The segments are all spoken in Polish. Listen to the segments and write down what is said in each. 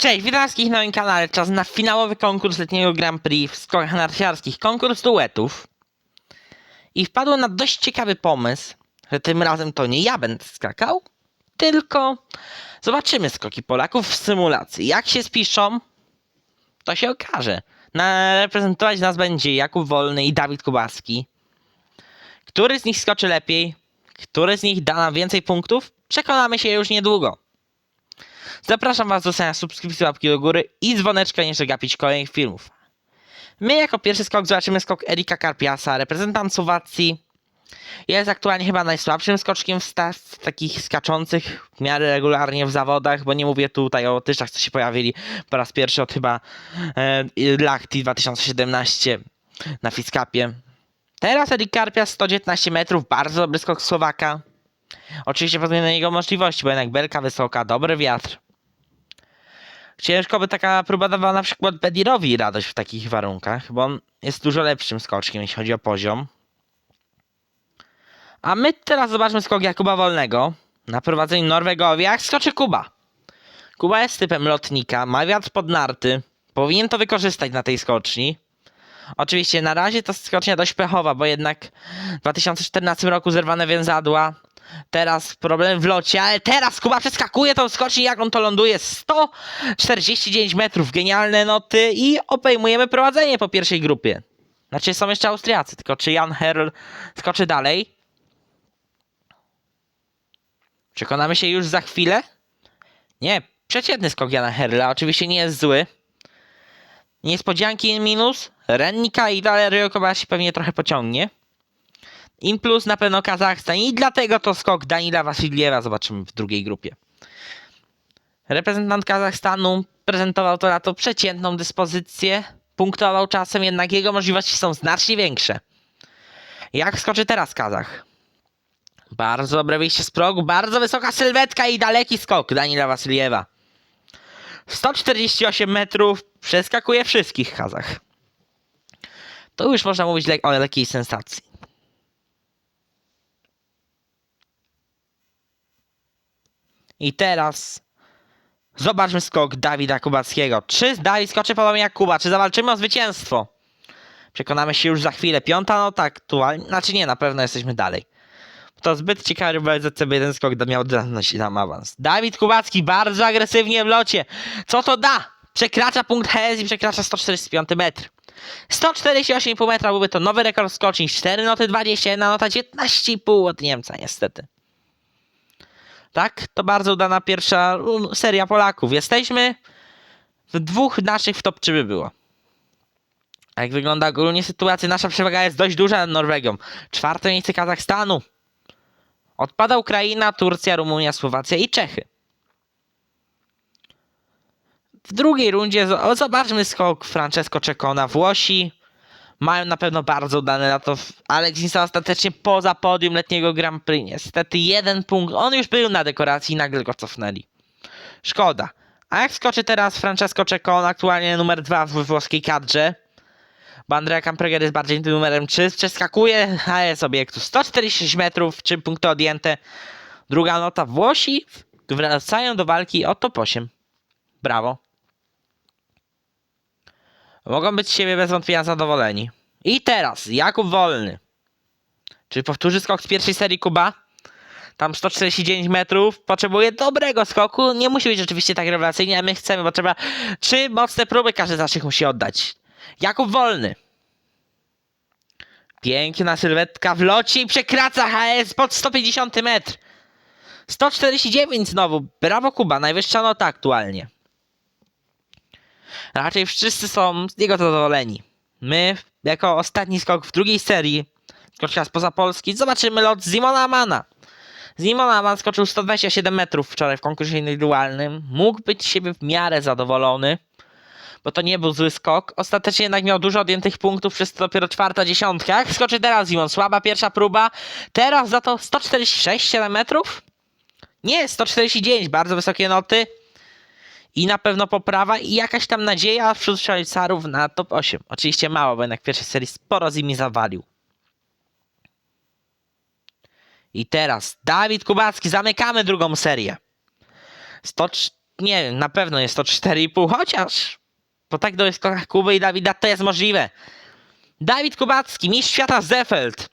Cześć, witam wszystkich na moim kanale. Czas na finałowy konkurs letniego Grand Prix w skokach narciarskich. Konkurs duetów. I wpadłem na dość ciekawy pomysł, że tym razem to nie ja będę skakał, tylko zobaczymy skoki Polaków w symulacji. Jak się spiszą, to się okaże. Na, reprezentować nas będzie Jakub Wolny i Dawid Kubacki. Który z nich skoczy lepiej? Który z nich da nam więcej punktów? Przekonamy się już niedługo. Zapraszam Was do zostania subskrypcji, łapki do góry i dzwoneczka, nie przegapić kolejnych filmów. My jako pierwszy skok zobaczymy skok Erika Karpiasa, reprezentant Słowacji. Jest aktualnie chyba najsłabszym skoczkiem w, sta- w takich skaczących w miarę regularnie w zawodach, bo nie mówię tutaj o tyszach, co się pojawili po raz pierwszy od chyba e, Lachti 2017 na Fiskapie. Teraz Erik Karpias 119 metrów, bardzo dobry skok Słowaka. Oczywiście względem jego możliwości, bo jednak belka wysoka, dobry wiatr. Ciężko by taka próba dawała na przykład Bedirowi radość w takich warunkach, bo on jest dużo lepszym skoczkiem, jeśli chodzi o poziom. A my teraz zobaczmy skok Jakuba Wolnego na prowadzeniu Norwegowi. Jak skoczy Kuba? Kuba jest typem lotnika, ma wiatr pod narty, powinien to wykorzystać na tej skoczni. Oczywiście na razie to skocznia dość pechowa, bo jednak w 2014 roku zerwane więzadła, Teraz problem w locie, ale teraz Kuba przeskakuje tą skocznię, jak on to ląduje. 149 metrów, genialne noty i obejmujemy prowadzenie po pierwszej grupie. Znaczy są jeszcze Austriacy, tylko czy Jan Herl skoczy dalej? Przekonamy się już za chwilę? Nie, przeciętny skok Jana Herla, oczywiście nie jest zły. Niespodzianki minus, Rennika i Valerio Kobashi pewnie trochę pociągnie. In plus na pewno Kazachstan i dlatego to skok Danila Wasiliewa zobaczymy w drugiej grupie. Reprezentant Kazachstanu prezentował to na to przeciętną dyspozycję, punktował czasem, jednak jego możliwości są znacznie większe. Jak skoczy teraz Kazach? Bardzo dobre wyjście z progu, bardzo wysoka sylwetka i daleki skok Danila Wasiliewa. 148 metrów, przeskakuje wszystkich Kazach. To już można mówić o lekkiej sensacji. I teraz zobaczmy skok Dawida Kubackiego. Czy Dawid skoczy podobnie jak Kuba? Czy zawalczymy o zwycięstwo? Przekonamy się już za chwilę. Piąta nota aktualnie. Znaczy nie, na pewno jesteśmy dalej. To zbyt ciekawy rywalizacja, by jeden skok miał dać nam awans. Dawid Kubacki bardzo agresywnie w locie. Co to da? Przekracza punkt HS i przekracza 145 metr. 148,5 metra byłby to nowy rekord skoczni. 4 noty 20, jedna nota 19,5 od Niemca niestety. Tak, to bardzo udana pierwsza um, seria Polaków. Jesteśmy w dwóch naszych w top 3 by było. A jak wygląda ogólnie sytuacja? Nasza przewaga jest dość duża nad Norwegią. Czwarte miejsce Kazachstanu. Odpada Ukraina, Turcja, Rumunia, Słowacja i Czechy. W drugiej rundzie zobaczmy skok Francesco Czekona. Włosi mają na pewno bardzo udane na to, ale został ostatecznie poza podium letniego Grand Prix. Niestety jeden punkt. On już był na dekoracji i nagle go cofnęli. Szkoda. A jak skoczy teraz Francesco Czekon, aktualnie numer dwa w włoskiej kadrze, bo Andrea Campreger jest bardziej tym numerem 3, przeskakuje HS obiektu 146 metrów, 3 punkty odjęte. Druga nota Włosi wracają do walki o top 8. Brawo. Mogą być z siebie bez wątpienia zadowoleni. I teraz Jakub Wolny. Czy powtórzy skok z pierwszej serii Kuba? Tam 149 metrów. Potrzebuje dobrego skoku. Nie musi być rzeczywiście tak rewelacyjnie, ale my chcemy, bo trzeba trzy mocne próby każdy z naszych musi oddać. Jakub Wolny. Piękna sylwetka w locie i przekraca HS pod 150 metr. 149 znowu. Brawo Kuba, najwyższa nota aktualnie. Raczej wszyscy są z niego zadowoleni. My, jako ostatni skok w drugiej serii, skoczka spoza Polski, zobaczymy lot Zimona Amana. Zimon Aman skoczył 127 metrów wczoraj w konkursie indywidualnym. Mógł być siebie w miarę zadowolony, bo to nie był zły skok. Ostatecznie jednak miał dużo odjętych punktów, przez to dopiero czwarta dziesiątka. Jak skoczy teraz Zimon? Słaba pierwsza próba. Teraz za to 146 7 metrów? Nie, 149, bardzo wysokie noty i na pewno poprawa i jakaś tam nadzieja wśród Szwajcarów na top 8. Oczywiście mało, bo jednak w pierwszej serii sporo z nimi zawalił. I teraz Dawid Kubacki, zamykamy drugą serię. 100, nie wiem, na pewno jest to 4,5, chociaż po tak dobrych skokach Kuby i Dawida to jest możliwe. Dawid Kubacki, mistrz świata Zefeld.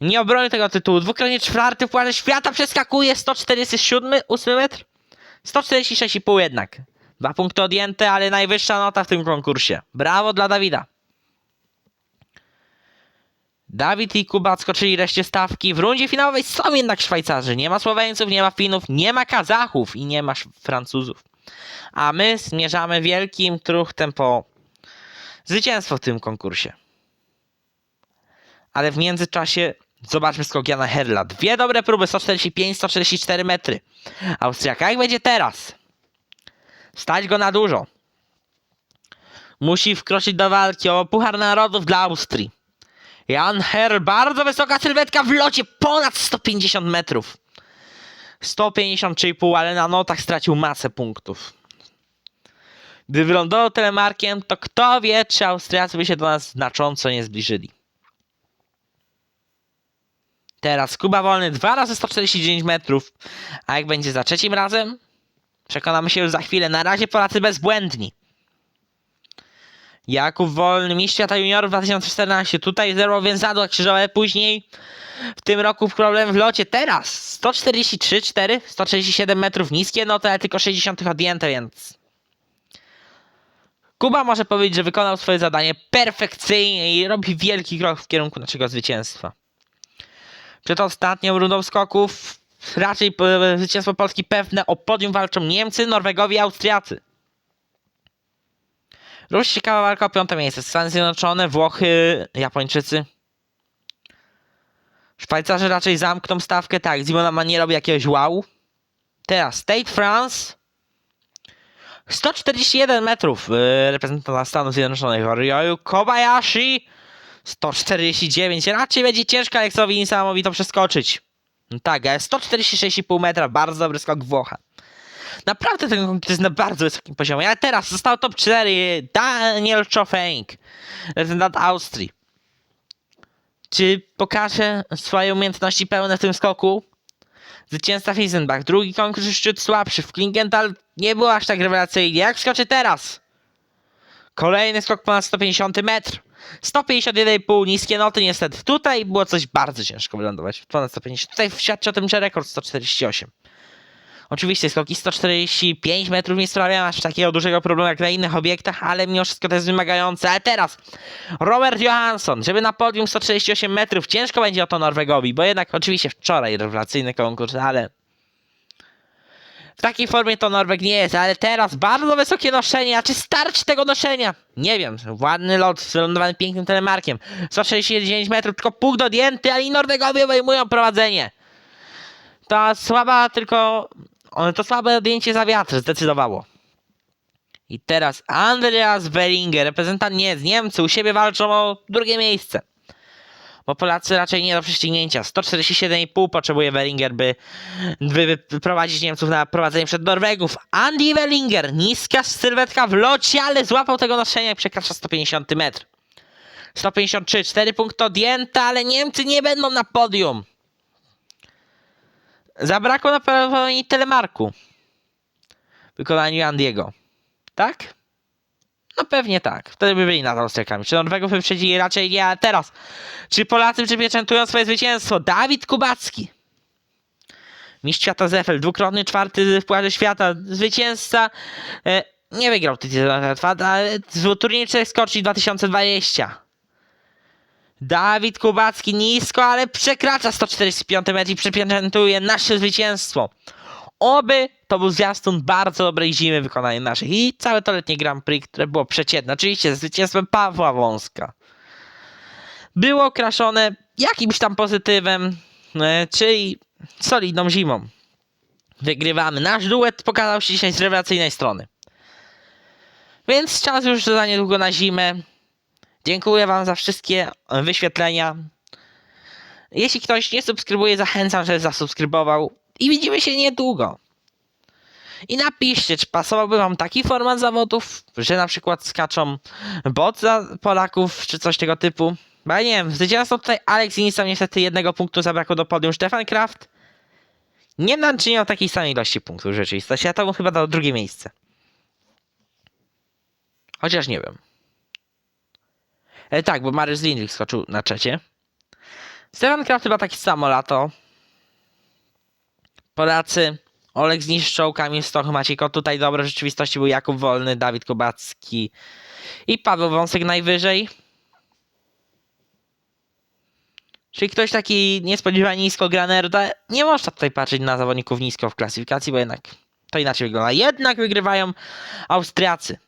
Nie obronił tego tytułu. Dwukrotnie czwarty w Świata przeskakuje 147, 8 metr. 146,5 jednak. Dwa punkty odjęte, ale najwyższa nota w tym konkursie. Brawo dla Dawida. Dawid i Kuba odskoczyli reszcie stawki. W rundzie finałowej są jednak Szwajcarzy. Nie ma Słoweńców, nie ma Finów, nie ma Kazachów i nie ma Francuzów. A my zmierzamy wielkim truchtem po zwycięstwo w tym konkursie. Ale w międzyczasie zobaczmy skok Jana Herla. Dwie dobre próby, 145-144 metry. Austriaka, jak będzie teraz? Stać go na dużo. Musi wkroczyć do walki o Puchar Narodów dla Austrii. Jan Herl, bardzo wysoka sylwetka w locie, ponad 150 metrów. 153,5, ale na notach stracił masę punktów. Gdy wylądował telemarkiem, to kto wie, czy Austriacy by się do nas znacząco nie zbliżyli. Teraz Kuba Wolny, dwa razy 149 metrów. A jak będzie za trzecim razem? Przekonamy się już za chwilę. Na razie Polacy bezbłędni. Jakub Wolny, mistrz świata juniorów 2014. Tutaj zerwał więzadła krzyżowe. Później w tym roku problem w locie. Teraz 143, 4, 137 metrów. Niskie noty, ale tylko 60 odjęte, więc... Kuba może powiedzieć, że wykonał swoje zadanie perfekcyjnie i robi wielki krok w kierunku naszego zwycięstwa. Przed ostatnią rundą skoków raczej e, zwycięstwo Polski pewne. O podium walczą Niemcy, Norwegowie i Austriacy. Również ciekawa walka o piąte miejsce. Stany Zjednoczone, Włochy, Japończycy. Szwajcarzy raczej zamkną stawkę. Tak, Zimona ma nie robi jakiegoś wow. Teraz State France. 141 metrów. Yy, reprezentant Stanów Zjednoczonych. Ryoyu Kobayashi. 149. Raczej będzie ciężko Aleksowi Insamowi to przeskoczyć. No tak, ale 146,5 metra. Bardzo dobry skok Włocha. Naprawdę ten konkurs jest na bardzo wysokim poziomie. Ale teraz został top 4. Daniel Chofeng. Reprezentant Austrii. Czy pokaże swoje umiejętności pełne w tym skoku? Zwycięzca Fiesenbach. Drugi konkurs już szczyt słabszy. W Klingenthal nie było aż tak rewelacyjnie. Jak skoczy teraz? Kolejny skok ponad 150 metr. 151,5, niskie noty niestety. Tutaj było coś bardzo ciężko wylądować. Ponad 150. Tutaj świadczy o tym, że rekord 148. Oczywiście skoki 145 metrów nie sprawiają aż takiego dużego problemu jak na innych obiektach, ale mimo wszystko to jest wymagające. Ale teraz Robert Johansson, żeby na podium 148 metrów, ciężko będzie o to Norwegowi, bo jednak oczywiście wczoraj rewelacyjny konkurs, ale w takiej formie to Norweg nie jest, ale teraz bardzo wysokie noszenie, a czy starczy tego noszenia? Nie wiem, ładny lot, wylądowany pięknym telemarkiem, 169 metrów, tylko punkt odjęty, ale i Norwegowie obejmują prowadzenie. To słaba tylko, to słabe odjęcie za wiatr zdecydowało. I teraz Andreas Beringer, reprezentant Niemiec, Niemcy u siebie walczą o drugie miejsce. Bo Polacy raczej nie do prześcignięcia. 147,5 potrzebuje Wellinger, by, by wyprowadzić Niemców na prowadzenie przed Norwegów. Andy Wellinger, niska sylwetka w locie, ale złapał tego noszenia i przekracza 150 metr. 153, 4 punkty odjęte, ale Niemcy nie będą na podium. Zabrakło na pewno telemarku w wykonaniu Andiego. Tak? No pewnie tak. Wtedy by byli nad Austriakami. Czy Norwegów wyprzedzili? Raczej nie, ale teraz. Czy Polacy przypieczętują swoje zwycięstwo? Dawid Kubacki. Mistrz świata Zefel, dwukrotny czwarty w Pucharze Świata, zwycięzca. E, nie wygrał tytułu, ale w turnieju skoczni 2020. Dawid Kubacki nisko, ale przekracza 145 metr i przypieczętuje nasze zwycięstwo. Oby to był zwiastun bardzo dobrej zimy wykonania naszych i całe to letnie Grand Prix, które było przeciętne. Oczywiście z zwycięstwem Pawła Wąska. Było okraszone jakimś tam pozytywem, e, czyli solidną zimą. Wygrywamy. Nasz duet pokazał się dzisiaj z rewelacyjnej strony. Więc czas już za niedługo na zimę. Dziękuję Wam za wszystkie wyświetlenia. Jeśli ktoś nie subskrybuje, zachęcam, żeby zasubskrybował. I widzimy się niedługo. I napiszcie, czy pasowałby Wam taki format zawodów, że na przykład skaczą bot za Polaków, czy coś tego typu. Bo ja nie wiem, zwycięstwo tutaj Alex i Nissan niestety jednego punktu zabrakło do podium. Stefan Kraft nie naczyniał takiej samej ilości punktów w rzeczywistości. Ja to bym chyba dał drugie miejsce. Chociaż nie wiem. E, tak, bo Mariusz Lindwik skoczył na trzecie. Stefan Kraft chyba takie samo lato. Polacy. Oleg zniszczał, Kamil Stoch, Maciej Kot. Tutaj dobre rzeczywistości był Jakub Wolny, Dawid Kobacki i Paweł Wąsek najwyżej. Czyli ktoś taki niespodziewanie nisko grany RD. Nie można tutaj patrzeć na zawodników nisko w klasyfikacji, bo jednak to inaczej wygląda. Jednak wygrywają Austriacy.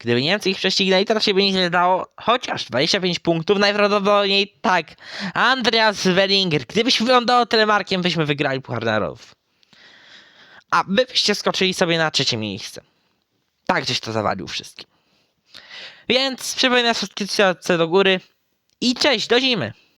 Gdyby Niemcy ich prześcignęli, to się by nie dało. Chociaż 25 punktów najprawdopodobniej tak. Andreas Wellinger. Gdybyś wyglądał telemarkiem, byśmy wygrali Puchar Narodów. A wy byście skoczyli sobie na trzecie miejsce. Tak gdzieś to zawalił wszystkim. Więc przypominam subskrypcję do góry. I cześć, do zimy!